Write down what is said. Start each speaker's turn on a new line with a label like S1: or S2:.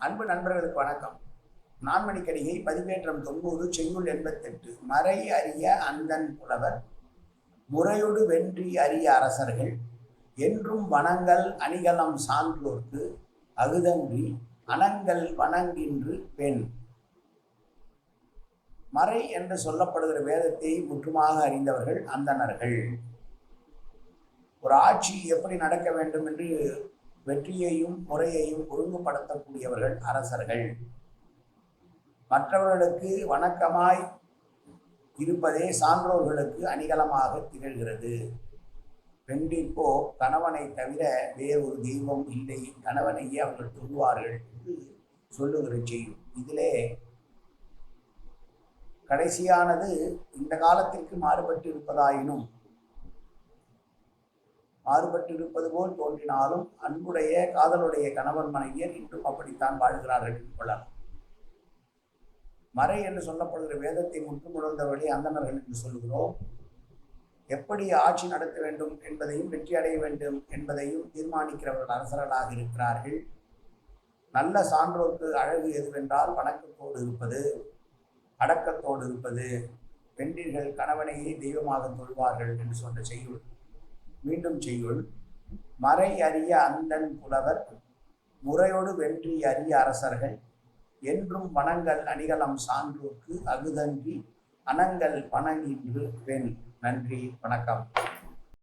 S1: அன்பு நண்பர்களுக்கு வணக்கம். நான்மணிக்கடிகை பதிவேற்றம் தொண்ணூறு செங்குள் எண்பத்தெட்டு மறை அறிய அந்தன் புலவர் முறையொடு வென்றி அறிய அரசர்கள் என்றும் வனங்கள் அணிகலம் சான்றோர்க்கு அகுதன்றி அனங்கள் வணங்கின்று பெண். மறை என்று சொல்லப்படுகிற வேதத்தை முற்றுமாக அறிந்தவர்கள் அந்தணர்கள். ஒரு ஆட்சி எப்படி நடக்க வேண்டும் என்று வெற்றியையும் முறையையும் ஒழுங்குபடுத்தக்கூடியவர்கள் அரசர்கள். மற்றவர்களுக்கு வணக்கமாய் இருப்பதே சான்றோர்களுக்கு அணிகலமாக திகழ்கிறது. பெண்டிப்போ கணவனை தவிர வேறொரு ஒரு தெய்வம் இல்லை. கணவனையே அவர்கள் தொழுவார்கள் என்று சொல்லுகிற செய்யும். இதிலே கடைசியானது இந்த காலத்திற்கு மாறுபட்டு இருப்பதாயினும் மாறுபட்டிருப்பது போல் தோன்றினாலும் அன்புடைய காதலுடைய கணவன் மனைவியர் இன்றும் அப்படித்தான் வாழ்கிறார்கள் என்று கொள்ளலாம். மறை என்று சொல்லப்படுகிற வேதத்தை முற்றுமுணர்ந்தவழி அந்தனர்கள் என்று சொல்கிறோம் எப்படி ஆட்சி நடத்த வேண்டும் என்பதையும் வெற்றி அடைய வேண்டும் என்பதையும் தீர்மானிக்கிறவர்கள் அரசர்களாக இருக்கிறார்கள். நல்ல சான்றோர்க்கு அழகு எதுவென்றால் வணக்கத்தோடு இருப்பது அடக்கத்தோடு இருப்பது பெண்டீர்கள் கணவனையே தெய்வமாக தொழுவார்கள் என்று சொன்ன செய்யுள். மீண்டும் செய்யுள். மறை அறிய அந்தன் புலவர் முறையோடு வென்றி அறிய அரசர்கள் என்றும் வனங்கள் அணிகலம் சான்றோர்க்கு அகுதன்றி அனங்கள் வணங்கின்று பெண் நன்றி வணக்கம்.